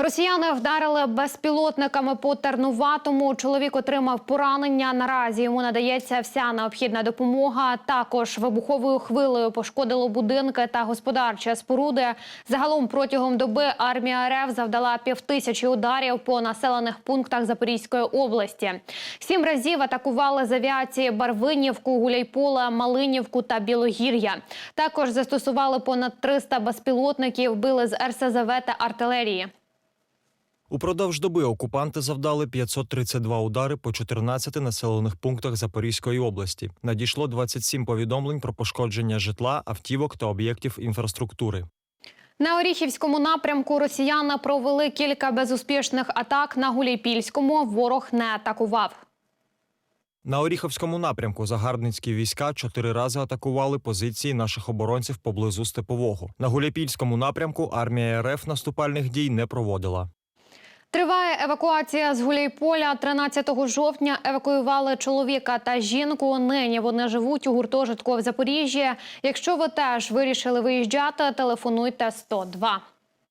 Росіяни вдарили безпілотниками по Тернуватому. Чоловік отримав поранення. Наразі йому надається вся необхідна допомога. Також вибуховою хвилею пошкодило будинки та господарчі споруди. Загалом протягом доби армія РФ завдала півтисячі ударів по населених пунктах Запорізької області. Сім разів атакували з авіації Барвинівку, Гуляйполе, Малинівку та Білогір'я. Також застосували понад 300 безпілотників, били з РСЗВ та артилерії. Упродовж доби окупанти завдали 532 удари по 14 населених пунктах Запорізької області. Надійшло 27 повідомлень про пошкодження житла, автівок та об'єктів інфраструктури. На Оріхівському напрямку росіяни провели кілька безуспішних атак. На Гуляйпільському ворог не атакував. На Оріховському напрямку загарбницькі війська чотири рази атакували позиції наших оборонців поблизу Степового. На Гуляйпільському напрямку армія РФ наступальних дій не проводила. Триває евакуація з Гуляйполя. 13 жовтня евакуювали чоловіка та жінку. Нині вони живуть у гуртожитку в Запоріжжі. Якщо ви теж вирішили виїжджати, телефонуйте 102.